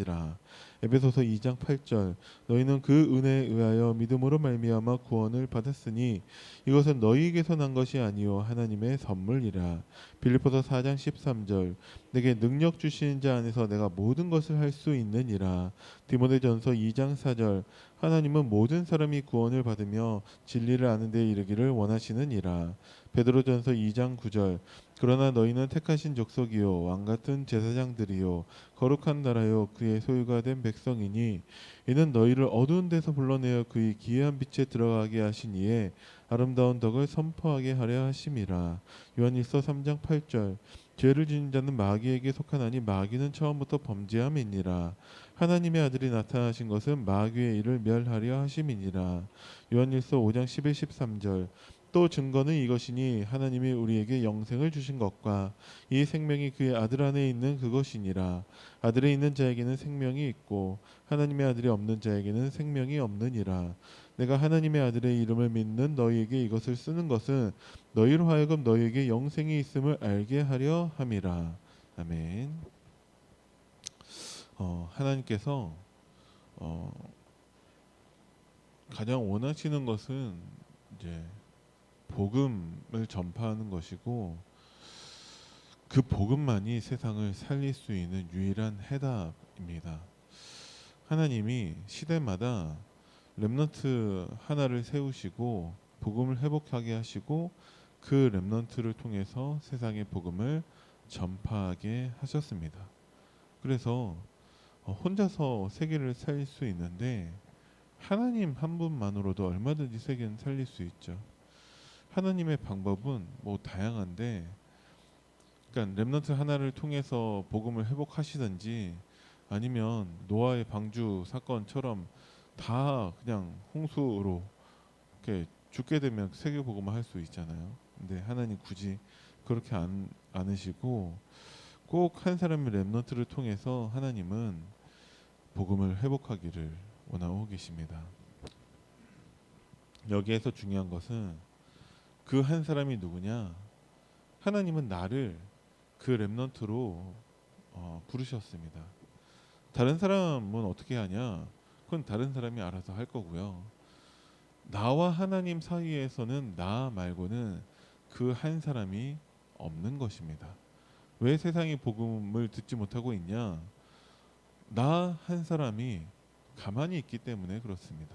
것이라. 에베소서 2장 8절 너희는 그 은혜에 의하여 믿음으로 말미암아 구원을 받았으니 이것은 너희에게서 난 것이 아니요 하나님의 선물이라. 빌립보서 4장 13절 내게 능력 주시는 자 안에서 내가 모든 것을 할 수 있느니라. 디모데전서 2장 4절 하나님은 모든 사람이 구원을 받으며 진리를 아는 데 이르기를 원하시느니라. 베드로전서 2장 9절 그러나 너희는 택하신 족속이요 왕 같은 제사장들이요 거룩한 나라요 그의 소유가 된 백성이니 이는 너희를 어두운 데서 불러내어 그의 기이한 빛에 들어가게 하신 이에 아름다운 덕을 선포하게 하려 하심이라. 요한일서 3장 8절 죄를 지은 자는 마귀에게 속하나니 마귀는 처음부터 범죄함이니라. 하나님의 아들이 나타나신 것은 마귀의 일을 멸하려 하심이니라. 요한일서 5장 11, 13절 또 증거는 이것이니 하나님이 우리에게 영생을 주신 것과 이 생명이 그의 아들 안에 있는 그것이니라. 아들에 있는 자에게는 생명이 있고 하나님의 아들이 없는 자에게는 생명이 없느니라. 내가 하나님의 아들의 이름을 믿는 너희에게 이것을 쓰는 것은 너희로 하여금 너희에게 영생이 있음을 알게 하려 함이라. 아멘. 어, 하나님께서 어, 가장 원하시는 것은 이제 복음을 전파하는 것이고 그 복음만이 세상을 살릴 수 있는 유일한 해답입니다. 하나님이 시대마다 렘넌트 하나를 세우시고 복음을 회복하게 하시고 그 렘넌트를 통해서 세상의 복음을 전파하게 하셨습니다. 그래서 어, 혼자서 세계를 살릴 수 있는데 하나님 한 분만으로도 얼마든지 세계는 살릴 수 있죠. 하나님의 방법은 뭐 다양한데 그러니까 렘넌트 하나를 통해서 복음을 회복하시든지 아니면 노아의 방주 사건처럼 다 그냥 홍수로 이렇게 죽게 되면 세계 복음을 할 수 있잖아요. 근데 하나님 굳이 그렇게 안 않으시고 꼭 한 사람의 렘넌트를 통해서 하나님은 복음을 회복하기를 원하고 계십니다. 여기에서 중요한 것은 그 한 사람이 누구냐? 하나님은 나를 그 렘넌트로 어, 부르셨습니다. 다른 사람은 어떻게 하냐? 그건 다른 사람이 알아서 할 거고요. 나와 하나님 사이에서는 나 말고는 그 한 사람이 없는 것입니다. 왜 세상이 복음을 듣지 못하고 있냐? 나 한 사람이 가만히 있기 때문에 그렇습니다.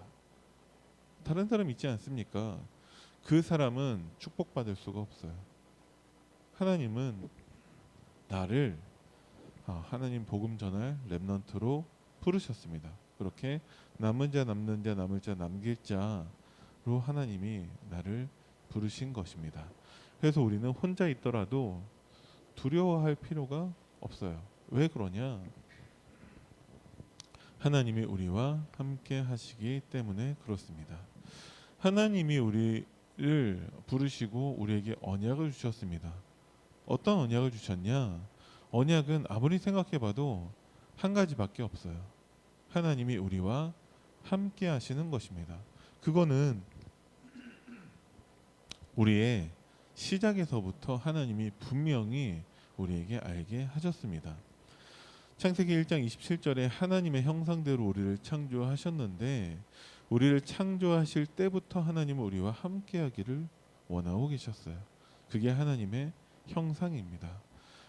다른 사람 있지 않습니까? 그 사람은 축복받을 수가 없어요. 하나님은 나를 아, 하나님 복음 전할 렘넌트로 부르셨습니다. 그렇게 남은 자 남는 자 남을 자 남길 자로 하나님이 나를 부르신 것입니다. 그래서 우리는 혼자 있더라도 두려워할 필요가 없어요. 왜 그러냐? 하나님이 우리와 함께 하시기 때문에 그렇습니다. 하나님이 우리 를 부르시고 우리에게 언약을 주셨습니다. 어떤 언약을 주셨냐? 언약은 아무리 생각해봐도 한 가지밖에 없어요. 하나님이 우리와 함께 하시는 것입니다. 그거는 우리의 시작에서부터 하나님이 분명히 우리에게 알게 하셨습니다. 창세기 1장 27절에 하나님의 형상대로 우리를 창조하셨는데 우리를 창조하실 때부터 하나님은 우리와 함께하기를 원하고 계셨어요. 그게 하나님의 형상입니다.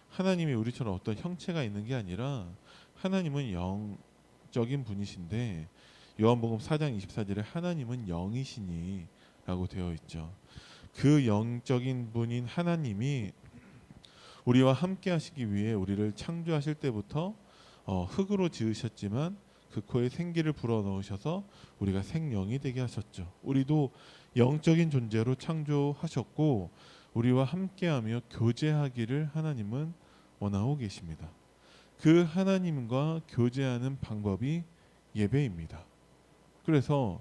하나님이 우리처럼 어떤 형체가 있는 게 아니라 하나님은 영적인 분이신데 요한복음 4장 24절에 하나님은 영이시니라고 되어 있죠. 그 영적인 분인 하나님이 우리와 함께 하시기 위해 우리를 창조하실 때부터 어, 흙으로 지으셨지만 그 코에 생기를 불어 넣으셔서 우리가 생명이 되게 하셨죠. 우리도 영적인 존재로 창조하셨고 우리와 함께하며 교제하기를 하나님은 원하고 계십니다. 그 하나님과 교제하는 방법이 예배입니다. 그래서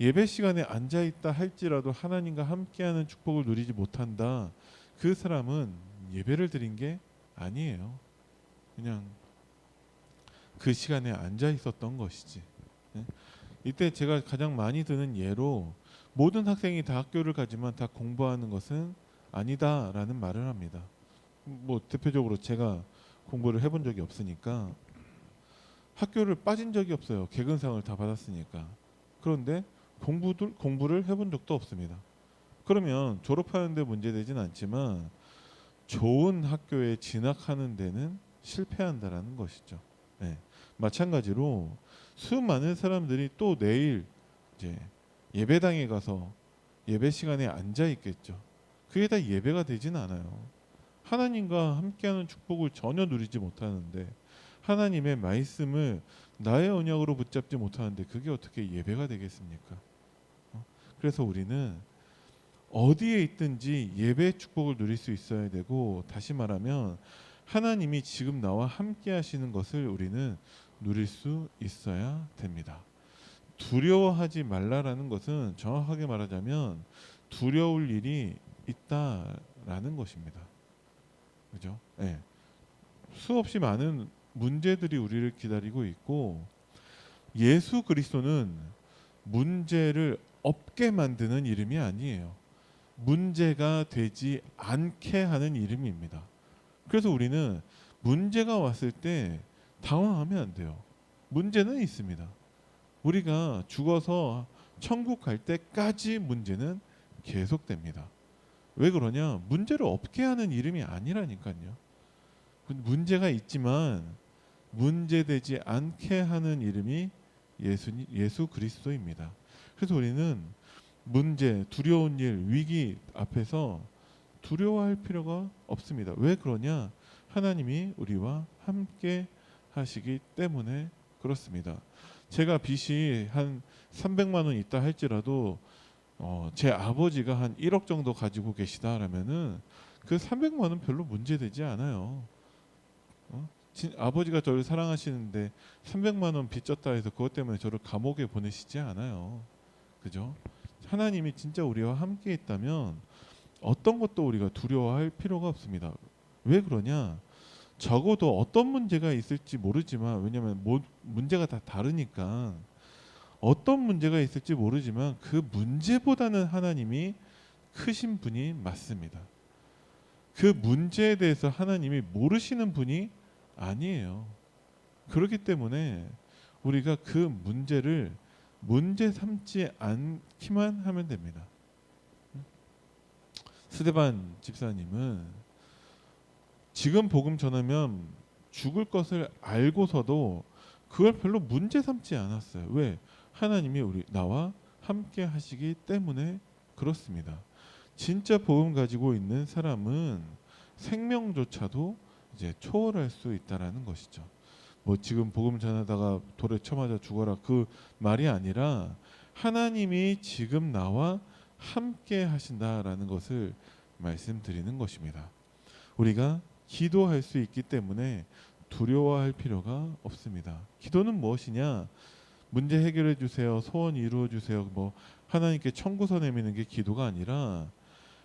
예배 시간에 앉아 있다 할지라도 하나님과 함께하는 축복을 누리지 못한다. 그 사람은 예배를 드린 게 아니에요. 그냥 그 시간에 앉아 있었던 것이지. 네? 이때 제가 가장 많이 드는 예로 모든 학생이 다 학교를 가지만 다 공부하는 것은 아니다라는 말을 합니다. 뭐 대표적으로 제가 공부를 해본 적이 없으니까 학교를 빠진 적이 없어요. 개근상을 다 받았으니까. 그런데 공부들 공부를 해본 적도 없습니다. 그러면 졸업하는데 문제되진 않지만 좋은 학교에 진학하는 데는 실패한다라는 것이죠. 네. 마찬가지로 수많은 사람들이 또 내일 이제 예배당에 가서 예배 시간에 앉아 있겠죠. 그게 다 예배가 되진 않아요. 하나님과 함께하는 축복을 전혀 누리지 못하는데 하나님의 말씀을 나의 언약으로 붙잡지 못하는데 그게 어떻게 예배가 되겠습니까? 어? 그래서 우리는 어디에 있든지 예배 축복을 누릴 수 있어야 되고 다시 말하면 하나님이 지금 나와 함께 하시는 것을 우리는 누릴 수 있어야 됩니다. 두려워하지 말라라는 것은 정확하게 말하자면 두려울 일이 있다라는 것입니다. 그죠? 예. 수없이 많은 문제들이 우리를 기다리고 있고 예수 그리스도는 문제를 없게 만드는 이름이 아니에요. 문제가 되지 않게 하는 이름입니다. 그래서 우리는 문제가 왔을 때 당황하면 안 돼요. 문제는 있습니다. 우리가 죽어서 천국 갈 때까지 문제는 계속됩니다. 왜 그러냐? 문제를 없게 하는 이름이 아니라니까요. 문제가 있지만 문제되지 않게 하는 이름이 예수 예수 그리스도입니다. 그래서 우리는 문제, 두려운 일, 위기 앞에서 두려워할 필요가 없습니다. 왜 그러냐? 하나님이 우리와 함께 하시기 때문에 그렇습니다. 제가 빚이 한 300만 원 있다 할지라도 어, 제 아버지가 한 1억 정도 가지고 계시다라면은 그 300만 원 별로 문제되지 않아요. 어? 진, 아버지가 저를 사랑하시는데 300만 원 빚졌다 해서 그것 때문에 저를 감옥에 보내시지 않아요. 그죠? 하나님이 진짜 우리와 함께 있다면 어떤 것도 우리가 두려워할 필요가 없습니다. 왜 그러냐? 적어도 어떤 문제가 있을지 모르지만 왜냐하면 모, 문제가 다 다르니까 어떤 문제가 있을지 모르지만 그 문제보다는 하나님이 크신 분이 맞습니다. 그 문제에 대해서 하나님이 모르시는 분이 아니에요. 그렇기 때문에 우리가 그 문제를 문제 삼지 않기만 하면 됩니다. 스데반 집사님은 지금 복음 전하면 죽을 것을 알고서도 그걸 별로 문제 삼지 않았어요. 왜? 하나님이 우리 나와 함께 하시기 때문에 그렇습니다. 진짜 복음 가지고 있는 사람은 생명조차도 이제 초월할 수 있다라는 것이죠. 뭐 지금 복음 전하다가 돌에 쳐맞아 죽어라 그 말이 아니라 하나님이 지금 나와 함께 하신다라는 것을 말씀드리는 것입니다. 우리가 기도할 수 있기 때문에 두려워할 필요가 없습니다. 기도는 무엇이냐? 문제 해결해 주세요. 소원 이루어 주세요. 뭐 하나님께 청구서 내미는 게 기도가 아니라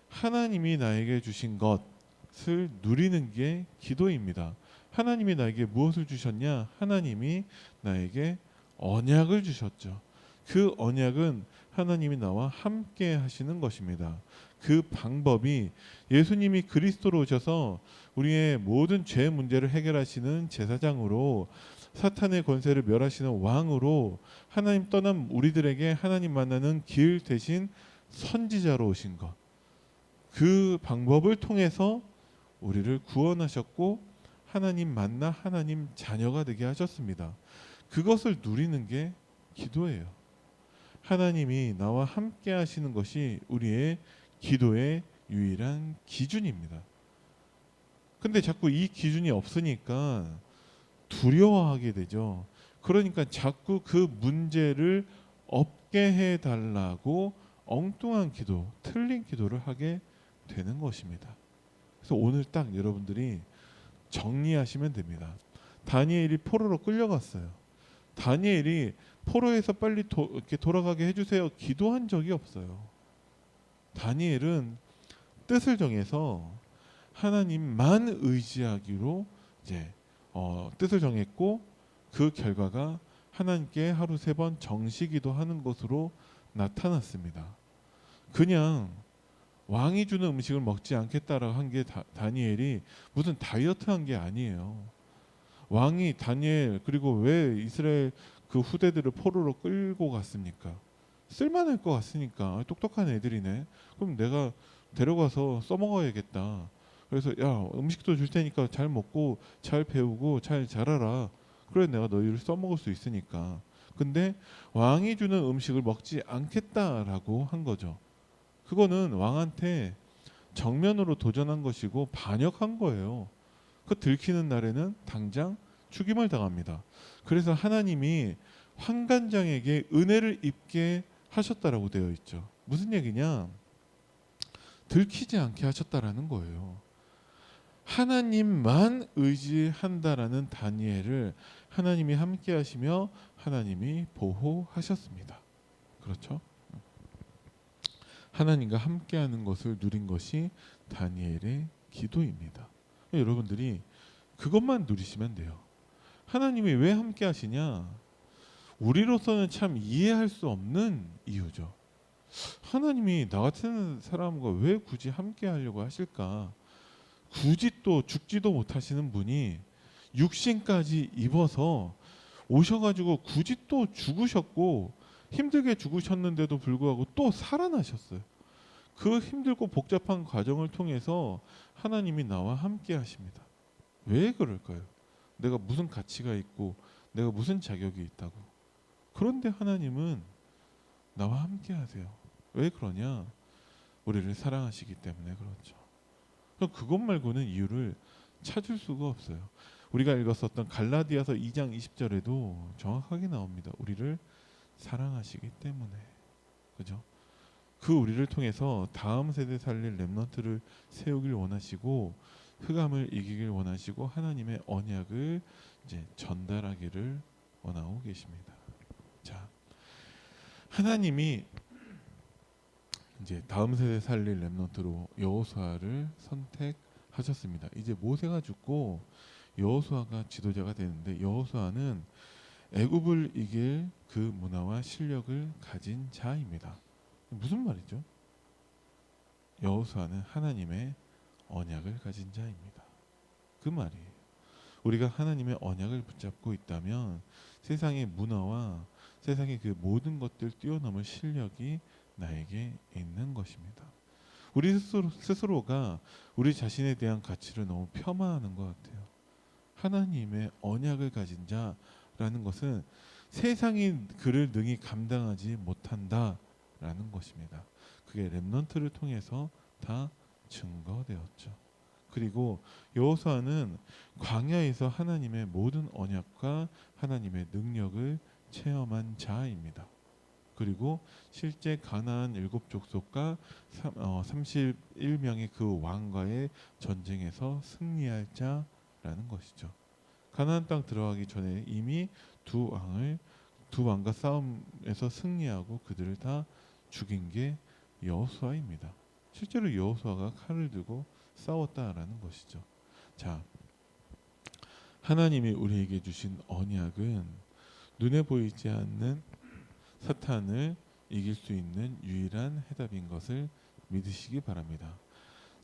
하나님이 나에게 주신 것을 누리는 게 기도입니다. 하나님이 나에게 무엇을 주셨냐? 하나님이 나에게 언약을 주셨죠. 그 언약은 하나님이 나와 함께 하시는 것입니다. 그 방법이 예수님이 그리스도로 오셔서 우리의 모든 죄 문제를 해결하시는 제사장으로 사탄의 권세를 멸하시는 왕으로 하나님 떠난 우리들에게 하나님 만나는 길 대신 선지자로 오신 것. 그 방법을 통해서 우리를 구원하셨고 하나님 만나 하나님 자녀가 되게 하셨습니다. 그것을 누리는 게 기도예요. 하나님이 나와 함께 하시는 것이 우리의 기도의 유일한 기준입니다. 근데 자꾸 이 기준이 없으니까 두려워하게 되죠. 그러니까 자꾸 그 문제를 없게 해 달라고 엉뚱한 기도, 틀린 기도를 하게 되는 것입니다. 그래서 오늘 딱 여러분들이 정리하시면 됩니다. 다니엘이 포로로 끌려갔어요. 다니엘이 포로에서 빨리 도, 이렇게 돌아가게 해주세요. 기도한 적이 없어요. 다니엘은 뜻을 정해서 하나님만 의지하기로 이제 어, 뜻을 정했고 그 결과가 하나님께 하루 세 번 정시기도 하는 것으로 나타났습니다. 그냥 왕이 주는 음식을 먹지 않겠다라고 한 게 다니엘이 무슨 다이어트 한 게 아니에요. 왕이 다니엘 그리고 왜 이스라엘 그 후대들을 포로로 끌고 갔습니까? 쓸만할 것 같으니까 똑똑한 애들이네. 그럼 내가 데려가서 써먹어야겠다. 그래서 야 음식도 줄 테니까 잘 먹고 잘 배우고 잘 자라라. 그래 내가 너희를 써먹을 수 있으니까. 근데 왕이 주는 음식을 먹지 않겠다라고 한 거죠. 그거는 왕한테 정면으로 도전한 것이고 반역한 거예요. 그 들키는 날에는 당장 죽임을 당합니다. 그래서 하나님이 환관장에게 은혜를 입게 하셨다라고 되어 있죠. 무슨 얘기냐? 들키지 않게 하셨다라는 거예요. 하나님만 의지한다라는 다니엘을 하나님이 함께 하시며 하나님이 보호하셨습니다. 그렇죠? 하나님과 함께하는 것을 누린 것이 다니엘의 기도입니다. 여러분들이 그것만 누리시면 돼요. 하나님이 왜 함께 하시냐? 우리로서는 참 이해할 수 없는 이유죠. 하나님이 나 같은 사람과 왜 굳이 함께 하려고 하실까? 굳이 또 죽지도 못하시는 분이 육신까지 입어서 오셔가지고 굳이 또 죽으셨고 힘들게 죽으셨는데도 불구하고 또 살아나셨어요. 그 힘들고 복잡한 과정을 통해서 하나님이 나와 함께 하십니다. 왜 그럴까요? 내가 무슨 가치가 있고 내가 무슨 자격이 있다고. 그런데 하나님은 나와 함께 하세요. 왜 그러냐? 우리를 사랑하시기 때문에 그렇죠. 그것 말고는 이유를 찾을 수가 없어요. 우리가 읽었었던 갈라디아서 2장 20절에도 정확하게 나옵니다. 우리를 사랑하시기 때문에. 그죠? 그 우리를 통해서 다음 세대 살릴 렘넌트를 세우길 원하시고 흑암을 이기길 원하시고 하나님의 언약을 이제 전달하기를 원하고 계십니다. 자, 하나님이 이제 다음 세대 살릴 렘넌트로 여호수아를 선택하셨습니다. 이제 모세가 죽고 여호수아가 지도자가 되는데 여호수아는 애굽을 이길 그 문화와 실력을 가진 자입니다. 무슨 말이죠? 여호수아는 하나님의 언약을 가진 자입니다. 그 말이에요. 우리가 하나님의 언약을 붙잡고 있다면 세상의 문화와 세상의 그 모든 것들 뛰어넘을 실력이 나에게 있는 것입니다. 우리 스스로, 스스로가 우리 자신에 대한 가치를 너무 폄하하는 것 같아요. 하나님의 언약을 가진 자라는 것은 세상이 그를 능히 감당하지 못한다 라는 것입니다. 그게 렘넌트를 통해서 다 증거되었죠. 그리고 여호수아는 광야에서 하나님의 모든 언약과 하나님의 능력을 체험한 자입니다. 그리고 실제 가나안 일곱 족속과 31명의 그 왕과의 전쟁에서 승리할 자라는 것이죠. 가나안 땅 들어가기 전에 이미 두 왕을 두 왕과 싸움에서 승리하고 그들을 다 죽인 게 여호수아입니다. 실제로 여호수아가 칼을 들고 싸웠다라는 것이죠. 자, 하나님이 우리에게 주신 언약은 눈에 보이지 않는 사탄을 이길 수 있는 유일한 해답인 것을 믿으시기 바랍니다.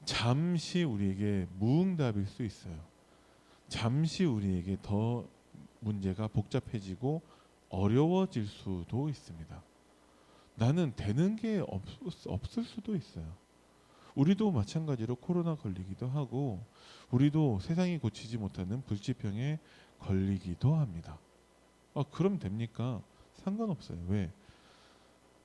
잠시 우리에게 무응답일 수 있어요. 잠시 우리에게 더 문제가 복잡해지고 어려워질 수도 있습니다. 나는 되는 게 없, 없을 수도 있어요. 우리도 마찬가지로 코로나 걸리기도 하고 우리도 세상이 고치지 못하는 불치병에 걸리기도 합니다. 아, 그럼 됩니까? 상관없어요. 왜?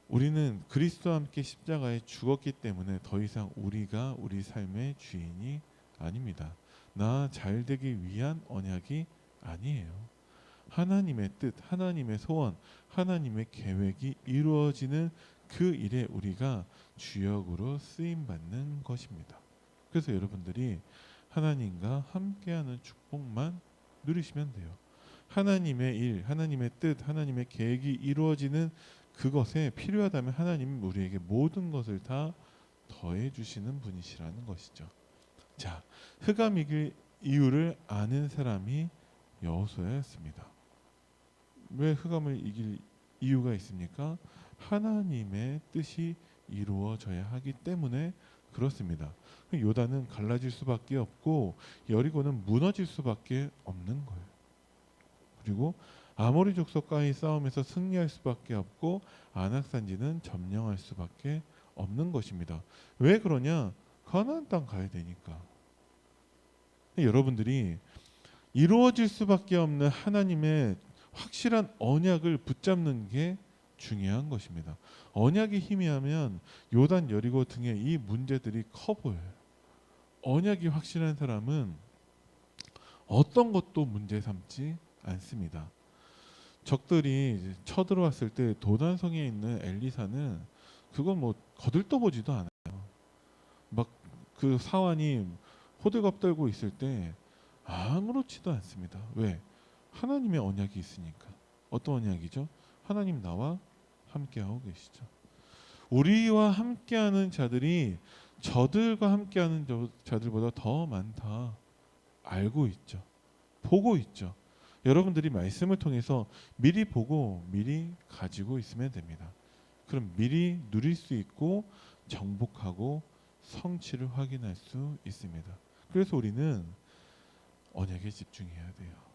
우리는 그리스도와 함께 십자가에 죽었기 때문에 더 이상 우리가 우리 삶의 주인이 아닙니다. 나 잘 되기 위한 언약이 아니에요. 하나님의 뜻, 하나님의 소원, 하나님의 계획이 이루어지는 그 일에 우리가 주역으로 쓰임 받는 것입니다. 그래서 여러분들이 하나님과 함께하는 축복만 누리시면 돼요. 하나님의 일, 하나님의 뜻, 하나님의 계획이 이루어지는 그것에 필요하다면 하나님은 우리에게 모든 것을 다 더해 주시는 분이시라는 것이죠. 자, 흑암 이길 이유를 아는 사람이 여호수아였습니다. 왜 흑암을 이길 이유가 있습니까? 하나님의 뜻이 이루어져야 하기 때문에 그렇습니다. 요단은 갈라질 수밖에 없고 여리고는 무너질 수밖에 없는 거예요. 그리고 아모리 족속과의 싸움에서 승리할 수밖에 없고 안악산지는 점령할 수밖에 없는 것입니다. 왜 그러냐? 가나안 땅 가야 되니까. 여러분들이 이루어질 수밖에 없는 하나님의 확실한 언약을 붙잡는 게 중요한 것입니다. 언약이 희미하면 요단 여리고 등의 이 문제들이 커 보여요. 언약이 확실한 사람은 어떤 것도 문제 삼지 않습니다. 적들이 쳐들어왔을 때 도단성에 있는 엘리사는 그건 뭐 거들떠보지도 않아요. 막 그 사환이 호들갑 떨고 있을 때 아무렇지도 않습니다. 왜? 하나님의 언약이 있으니까. 어떤 언약이죠? 하나님 나와 함께하고 계시죠. 우리와 함께하는 자들이 저들과 함께하는 저- 자들보다 더 많다. 알고 있죠. 보고 있죠. 여러분들이 말씀을 통해서 미리 보고 미리 가지고 있으면 됩니다. 그럼 미리 누릴 수 있고 정복하고 성취를 확인할 수 있습니다. 그래서 우리는 언약에 집중해야 돼요.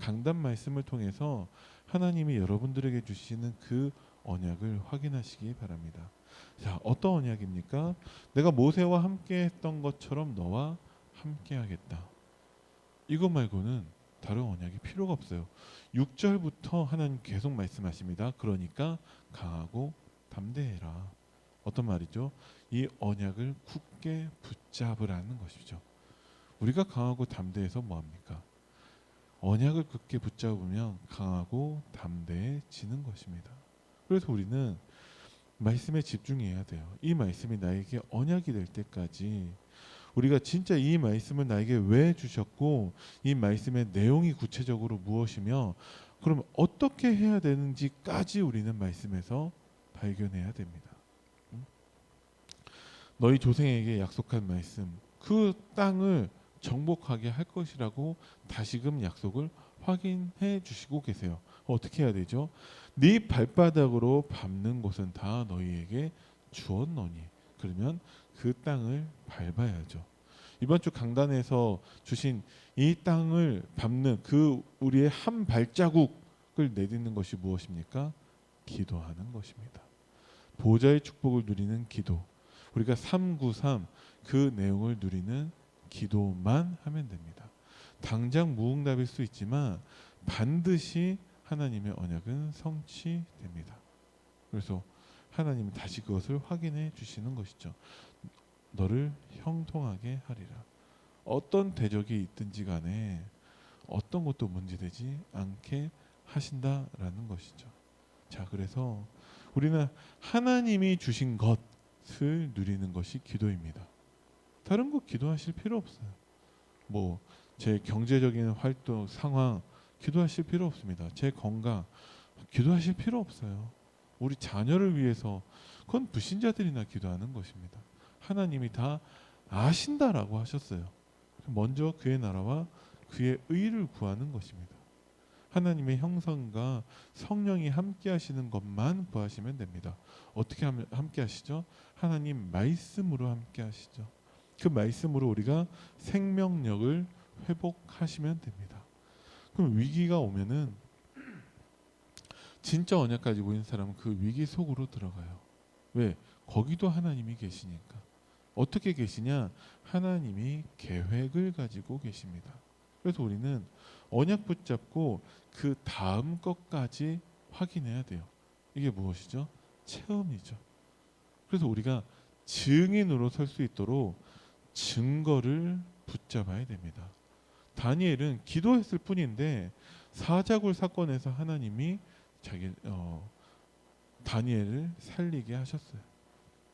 강단 말씀을 통해서 하나님이 여러분들에게 주시는 그 언약을 확인하시기 바랍니다. 자, 어떤 언약입니까? 내가 모세와 함께 했던 것처럼 너와 함께 하겠다. 이것 말고는 다른 언약이 필요가 없어요. 6절부터 하나님 계속 말씀하십니다. 그러니까 강하고 담대해라. 어떤 말이죠? 이 언약을 굳게 붙잡으라는 것이죠. 우리가 강하고 담대해서 뭐 합니까? 언약을 굳게 붙잡으면 강하고 담대해지는 것입니다. 그래서 우리는 말씀에 집중해야 돼요. 이 말씀이 나에게 언약이 될 때까지 우리가 진짜 이 말씀을 나에게 왜 주셨고 이 말씀의 내용이 구체적으로 무엇이며 그럼 어떻게 해야 되는지까지 우리는 말씀에서 발견해야 됩니다. 음? 너희 조상에게 약속한 말씀 그 땅을 정복하게 할 것이라고 다시금 약속을 확인해 주시고 계세요. 어떻게 해야 되죠? 네 발바닥으로 밟는 곳은 다 너희에게 주었노니 그러면 그 땅을 밟아야죠. 이번 주 강단에서 주신 이 땅을 밟는 그 우리의 한 발자국을 내딛는 것이 무엇입니까? 기도하는 것입니다. 보좌의 축복을 누리는 기도. 우리가 393 그 내용을 누리는 기도만 하면 됩니다. 당장 무응답일 수 있지만 반드시 하나님의 언약은 성취됩니다. 그래서 하나님은 다시 그것을 확인해 주시는 것이죠. 너를 형통하게 하리라. 어떤 대적이 있든지 간에 어떤 것도 문제되지 않게 하신다라는 것이죠. 자, 그래서 우리는 하나님이 주신 것을 누리는 것이 기도입니다. 다른 거 기도하실 필요 없어요. 뭐 제 경제적인 활동 상황 기도하실 필요 없습니다. 제 건강 기도하실 필요 없어요. 우리 자녀를 위해서 그건 불신자들이나 기도하는 것입니다. 하나님이 다 아신다라고 하셨어요. 먼저 그의 나라와 그의 의를 구하는 것입니다. 하나님의 형상과 성령이 함께 하시는 것만 구하시면 됩니다. 어떻게 함께 하시죠? 하나님 말씀으로 함께 하시죠. 그 말씀으로 우리가 생명력을 회복하시면 됩니다. 그럼 위기가 오면은 진짜 언약 가지고 있는 사람은 그 위기 속으로 들어가요. 왜? 거기도 하나님이 계시니까. 어떻게 계시냐? 하나님이 계획을 가지고 계십니다. 그래서 우리는 언약 붙잡고 그 다음 것까지 확인해야 돼요. 이게 무엇이죠? 체험이죠. 그래서 우리가 증인으로 설 수 있도록 증거를 붙잡아야 됩니다. 다니엘은 기도했을 뿐인데 사자굴 사건에서 하나님이 자기 어, 다니엘을 살리게 하셨어요.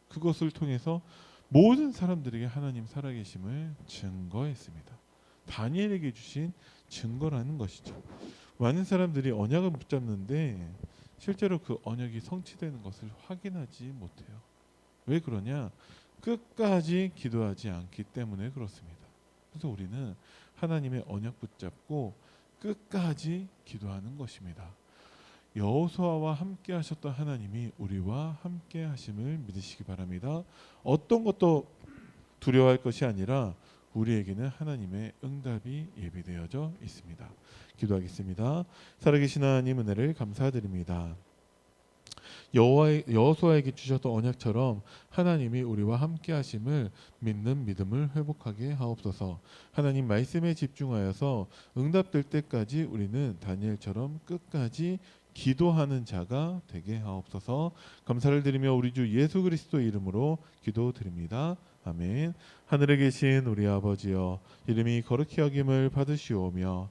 그것을 통해서 모든 사람들에게 하나님 살아계심을 증거했습니다. 다니엘에게 주신 증거라는 것이죠. 많은 사람들이 언약을 붙잡는데 실제로 그 언약이 성취되는 것을 확인하지 못해요. 왜 그러냐? 끝까지 기도하지 않기 때문에 그렇습니다. 그래서 우리는 하나님의 언약 붙잡고 끝까지 기도하는 것입니다. 여호수아와 함께 하셨던 하나님이 우리와 함께 하심을 믿으시기 바랍니다. 어떤 것도 두려워할 것이 아니라 우리에게는 하나님의 응답이 예비되어져 있습니다. 기도하겠습니다. 살아계신 하나님 은혜를 감사드립니다. 여호와의 여호수아에게 주셨던 언약처럼 하나님이 우리와 함께 하심을 믿는 믿음을 회복하게 하옵소서. 하나님 말씀에 집중하여서 응답될 때까지 우리는 다니엘처럼 끝까지 기도하는 자가 되게 하옵소서. 감사를 드리며 우리 주 예수 그리스도 이름으로 기도드립니다. 아멘. 하늘에 계신 우리 아버지여 이름이 거룩히 여김을 받으시오며